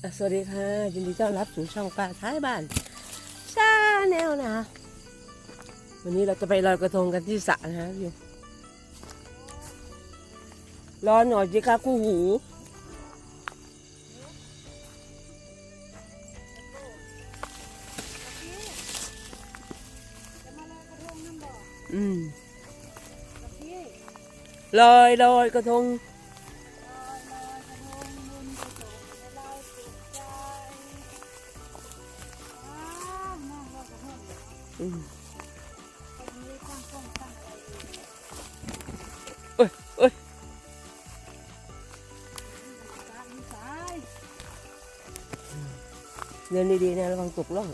สวัสดีค่ะยินดีต้อนรับสู่ช่องป้าท้ายบ้านชาแนลนะวันนี้เราจะไปลอยกระทงกันที่สระนะฮะพี่ร้อนหน่อยสิคะคู่หูอืมลอยลอยกระทง เดินดีๆนะระวังตกล่อง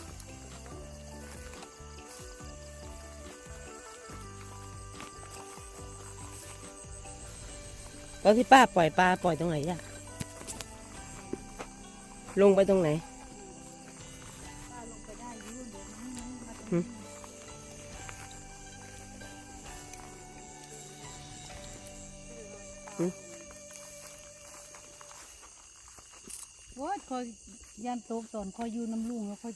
แล้วที่ป้าปล่อยปลาปล่อยตรงไหนอะลงไปตรงไหนป้าลงไปได้อยืนเดี๋ยวมันมันมา หืถึมงโอ้ยคอยยันโต๊ะตอนคอยอยู่น้ำลุงแล้วคอย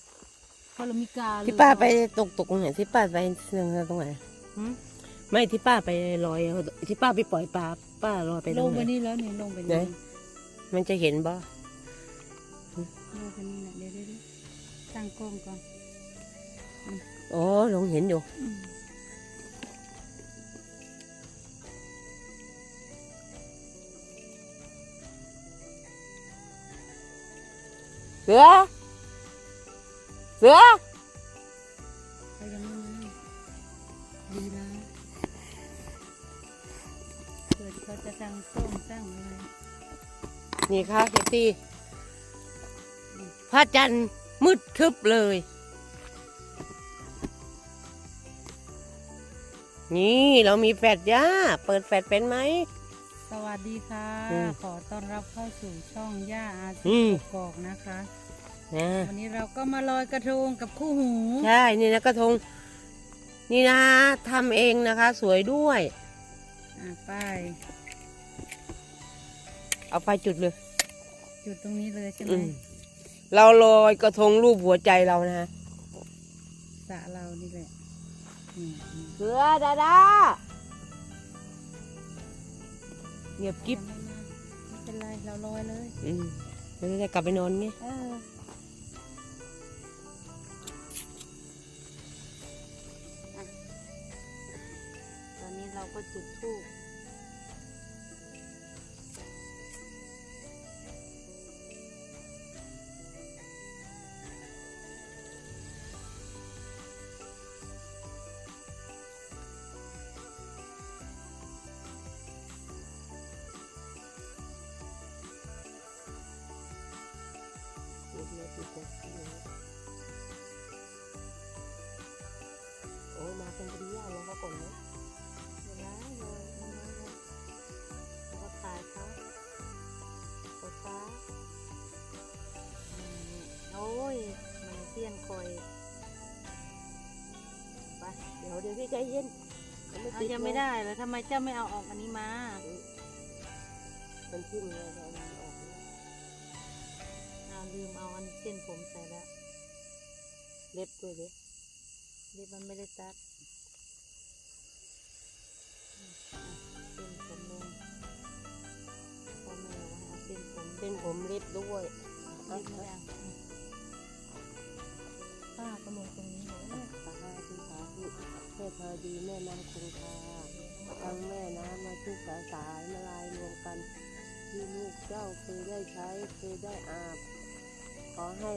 คอยเรามีกาเลยที่ป้าไปตกตกตรงไหนที่ป้าไปตรงไหนหืมไม่ที่ป้าไปลอยที่ป้าไปปล่อยปลาป้าลอยไปตลรงงไปไหน นี่แล้วเนี่ยลงไปไหนนี่มันจะเห็นบ่ลงไปนี่แหละเดี๋ยวเดี๋ยวเดี๋ยวตั้งกล้องก่อนอ๋อลงเห็นอยู่อืม เสือ เสือไปกันนี่นะดีนะเกิดเขาจะตั้งกล้องตั้งอะไรนี่ค่ะเคตี้พระจันทร์มืดทึบเลย นี่เรามีแฟดย่า เปิดแฟดเป็นไหม สวัสดีค่ะ อืมขอต้อนรับเข้าสู่ช่องย่าอาอืชีม กอกนะคะ นะวันนี้เราก็มาลอยกระทงกับคู่หู ใช่นี่นะกระทง นี่นะทำเองนะคะ สวยด้วย อะไปเอาไฟจุดเลยจุดตรงนี้เลยใช่ไหมอืมเราลอยกระทงรูปหัวใจเรานะฮะสระเรานี่แหละอืมอืมเสือดาดา เงียบกิ๊บยังไม่มาไม่เป็นไรเราลอยเลยอืมเราจะกลับไปนอนไงเอออะตอนนี้เราก็จุดธูป เดี๋ยวเดี๋ยวพี่ใจเย็นเอายังไม่ได้เลยทำไมเจ้าไม่เอาออกอันนี้มา มันทิ่มเลยเราเอาออกนะเอาลืมเอาอันเส้นผมใส่แล้วเล็บด้วยเด็เรียบมันไม่ได้ตัดอืมอะเส้นผมลงพ่อแม่บอกว่าให้เอาเส้นผมเป็นผมเล็บด้วยเล็บไม่ได้อืมป้าก็ลงตรงนี้เลยสาธุสาธุแม่พอดีแม่น้ำคงคาทั้งแม่น้ำมาทุกสายสายมาลายรวมกัน ที่ลูกเจ้าเคยได้ใช้เคยได้อาบ ขอให้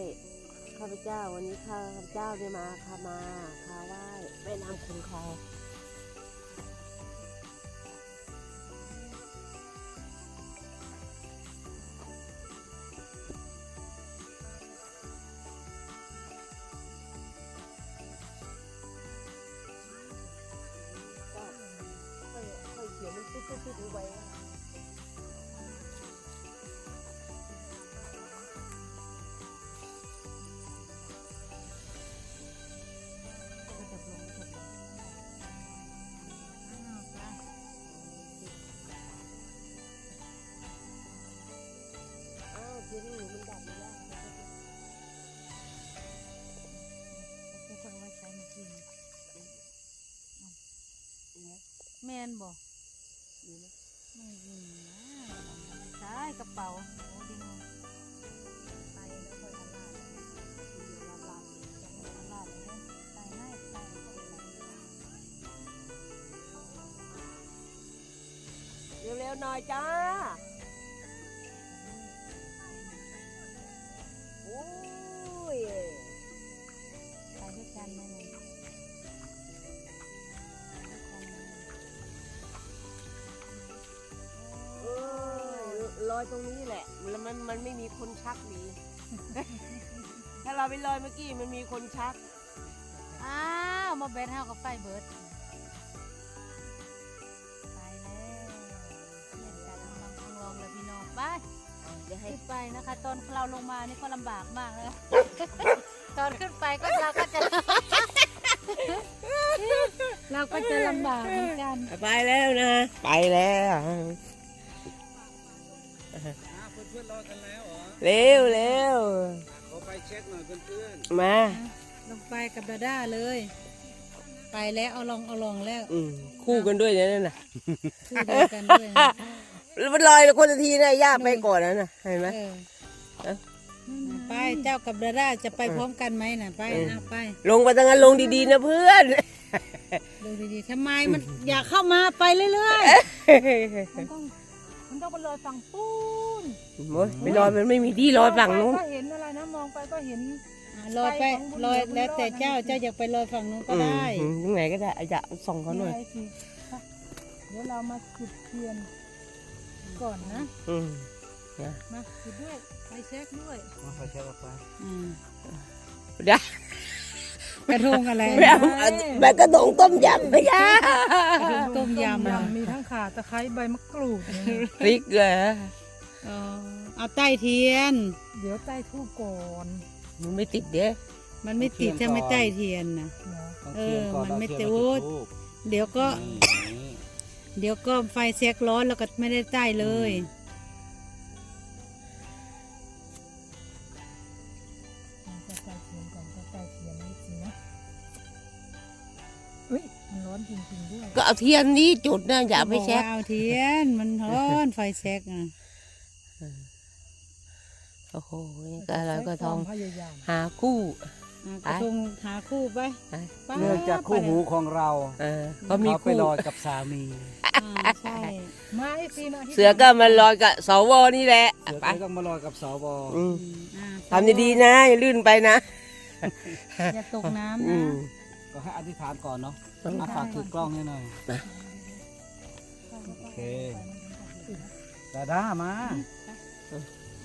ข้าพเจ้าวันนี้ข้าพเจ้าได้มาคามาคาไหว้แม่น้ำคงคา ที่ดูไว้เดี๋ยวนี้มันดับไม่ได้จะฟังไว้ใช้มากินแมนบอก ดีไหมไม่ยินะใช่กระเป๋าโอ้ดิงไปแล้วค่อยทำลาดดีเดียวลาลาเลยทำลาดเลยใส่ให้ใส่ให้เร็วๆหน่อยจ้า อลอยตรงนี้แหละ แล้วมันมันไม่มีคนชักดีถ้าเราไปลอยเมื่อกี้มันมีคนชัก อ้าวมาเบสเฮากับไฟเบิร์ดไปแล้วเล่นกันลองลองลองเลยพี่น้องไปเดี๋ยวให้ขึ้นไปนะคะ ตอนเราลงมานี่ก็ลำบากมากเลยตอนขึ้นไปก็เราก็จะ เราก็จะลำบากเหมือนกัน ไปแล้วนะ ไปแล้ว อ่าเพื่อนๆรอกันแล้วเหรอเร็วเร็วขอไปเช็คหน่อยเพื่อนมา ลงไปกับดาด้าเลย ไปแล้วเอาลองเอาลองแล้วอืมคู่กันด้วยนะนั่นน่ะคู่เดียวกันด้วยนะแล้วมันลอยคนละทีนะย่าไปก่อนนะน่ะเห็นไหม เออเอ๊ะ ไปเจ้ากับดาด้าจะไปพร้อมกันไหมน่ะไปเออเอาไปลงไปตั้งนั้นลงดีๆนะเพื่อน ดูดีๆทำไมมันอยากเข้ามาไปเรื่อยๆ มันต้องมันต้องไปลอยฝั่งปูนโอ้ยไม่ลอยมันไม่มีที่ลอยฝั่งนู้น ก็เห็นอะไรนะมองไปก็เห็นลอยไปลอยแล้วแต่เจ้าเจ้าอยากไปลอยฝั่งนู้นก็ได้อืมยังไงก็ได้อาจะส่องเขาหน่อยนี่ไงสิค่ะเดี๋ยวเรามาจุดเทียนก่อนนะ อืมมาจุดด้วยไฟแช็กด้วยๆมาไปเช็คกันไปเดี๋ยวกระทงอะไรไม่เอาแม่กระดงต้มยำไม่ยากระทงต้มยำเหรอมีทั้งข่าตะไคร้ใบมะกรูดเนี่ยพริกเลยเออเอาใต้เทียน เดี๋ยวใต้ทูบก่อนมันไม่ติดเด้อมันไม่ติดถ้าไม่ใต้เทียนนะ เนาะต้องเทียนก่อนเออมันไม่เอาเทียนติดมาจุดธูปเดี๋ยวก็นี่เดี๋ยวก็ไฟแช็กร้อนแล้วก็ไม่ได้ใต้เลยมันจะใต้เทียนก่อนก็ใต้เทียนนิดสินะเฮ้ยมันร้อนจริงๆด้วย ก็เอาเทียนนี้จุดนะอย่าไปแช็กบอกว่าเอาเทียนมันร้อนไฟแช็กอะ โอ้โหนี่ก็เราก็ทองพยายามหาคู่ อะกระทงหาคู่ไปไปไปเนื่องจากคู่หูของเราเออเขามีเขาไปคู่ลอยกับสามีอ่าใช่มาไอ้ซีมาที่เสือก็มาลอยกับสวนี่แหละเสือไปก็ต้องมาลอยกับสวอืมอืมอ่าทำดีๆนะ อย่าลื่นไปนะ อย่าตกน้ำอืนะ ม ก็ให้อธิษฐานก่อนเนาะอาฝากถือกล้องให้หน่อยนะ โอเคดาด้ามา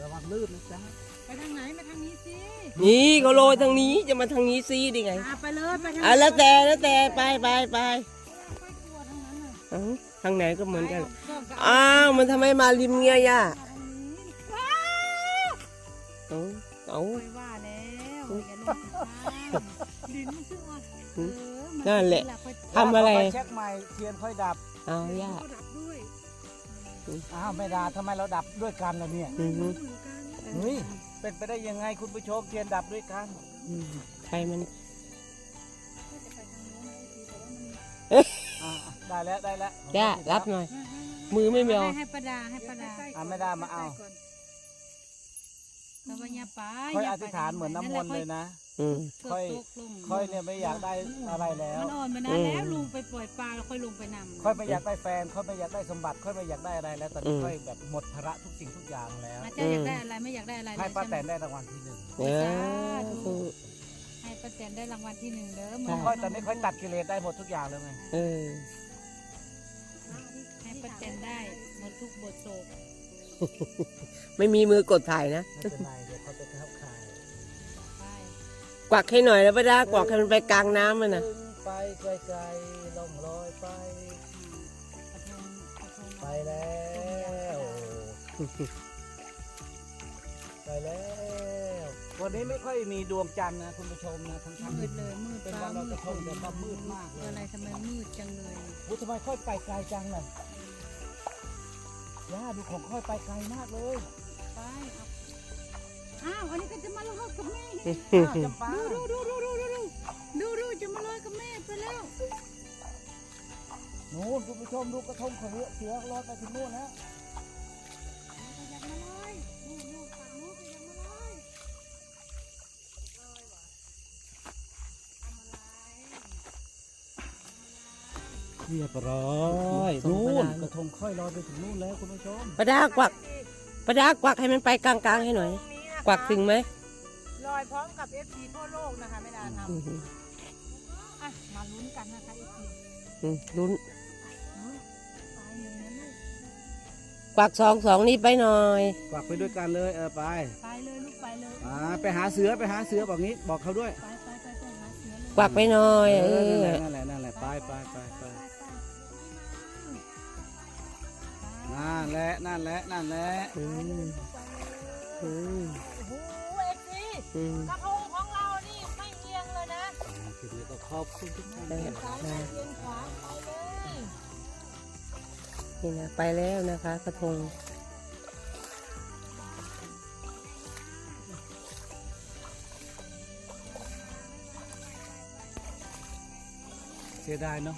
ระวังลื่นนะจ๊ะไปทางไหนมาทางนี้สินี่เขาโรยทางนี้จะมาทางนี้ซีได้ไงอ่าไปเลยไปทางอะแล้วแต่แล้วแต่ไปไปไปไปกลัวทางนั้นน่ะเอ้าทางไหนก็เหมือนกันไปเอาเครื่องอ้าวมันทำไมมาริมเงี้ยย่าทางนี้ว้าวเอ้าเอ้าโอ้ยว่าแล้วอย่าลงทางดินมันคือว่าเออมันั่นแหละค่อยทำอะไรเาปเช็คใหม่เทียนค่อยดับ เอาย่าก็ดับด้วย อ้าวไม่ดาทำไมเราดับด้วยกันล่ะเนี่ยอือฮึเฮ้ยเป็นไปได้ยังไงคุณผู้ชมเทียนดับด้วยกันอืมใครมันอ่าได้แล้วได้แล้วย่ารับหน่อย มือไม่มีเอาให้ให้ประดาให้ประดาอ่าไม่ได้มาเอา เราไปอย่าไปค่อยอธิษฐานเหมือนน้ำมนต์เลยนะ อืม ค่อยค่อยเนี่ยไม่อยากได้อะไรแล้ว มันอ่อนมานานแล้วลุงไปปล่อยปลาแล้วค่อยลงไปนำค่อยไม่อยากได้แฟน ค่อยไม่อยากได้สมบัติ ค่อยไม่อยากได้อะไรแล้วตอนนี้อืม ค่อยแบบหมดภาระทุกสิ่งทุกอย่างแล้วอาจารย์อยากได้อะไรไม่อยากได้อะไรเลยให้ป้าแตใช่นไหมได้รางวัลที่หนึ่งเออถูกให้ป้าแตนได้รางวัลที่หนึ่งเด้อใช่ค่อยตอนนี้ค่อยตัดกิเลสได้หมดทุกอย่างแล้วไงเออให้ป้าแตนได้หมดทุกบทโศก ไม่มีมือกดถ่ายนะ ไม่เป็นไรเดี๋ยวเขาจะเข้าข่ายไปกวักให้หน่อยแล้วป้าดากวักให้มันไปกลางน้ำมันนะไปไกลๆล่องลอยไปกระทงกระทงไปแล้วไปแล้ว วันนี้ไม่ค่อยมีดวงจันทร์นะคุณผู้ชมนะทั้งทั้งมืดเลยมืดเป็นฟ้าวันลอยมืกดระทงแต่ก็มืดมากเลยอะไรทำไมมืดจังเลยโอ้ทำไมค่อยไปไกลจังเลย ย่าดูของค่อยไปไกลมากเลยไปครับอ้าวอันนี้ก็จะมาลอยกับแม่อีาจำปาดูดูดูดูดูดูดูดูจะมาลอยกับแม่ไปแล้วโนู่นคุณผู้ชมดูกระทงของเสือลอยไปถึงโนู่นแล้ว เรียบร้อยนู่นกระทงค่อยลอยไปถึงนู่นแล้วคุณผู้ชมประดากวักประดากวักให้มันไปกลางๆให้หน่อยตรงนี้นะคะกวักถึงไหมลอยพร้อมกับ FC ทั่วโลกนะคะไม่ได้ทอืมำอะมาลุ้นกันนะคะ FC อืมลุ้นตายเลยนะลูกกวักสองสองนี่ไปหน่อยกวักไปด้วยกันเลยเออไป ไปเลยลูกไปเลยอ่าไปหาเสือไปหาเสือบอกงี้บอกเขาด้วย ไปไปไปไปหาเสือเลยกวักไปหน่อยเอเอออนั่นแหละนั่นแหละนั่นแหละไปไปไปไป นั่นแหละนั่นแหละนั่นแหละอืมอืมโอ้โห FC อืมกระทงของเรานี่ไม่เอียงเลยนะคลิปนี้ก็ขอบคุณทุกท่านได้ที่ซ้ายไปเอียงขวาไปเลยนี่นะไปแล้วนะคะกระทง เสียดายเนาะ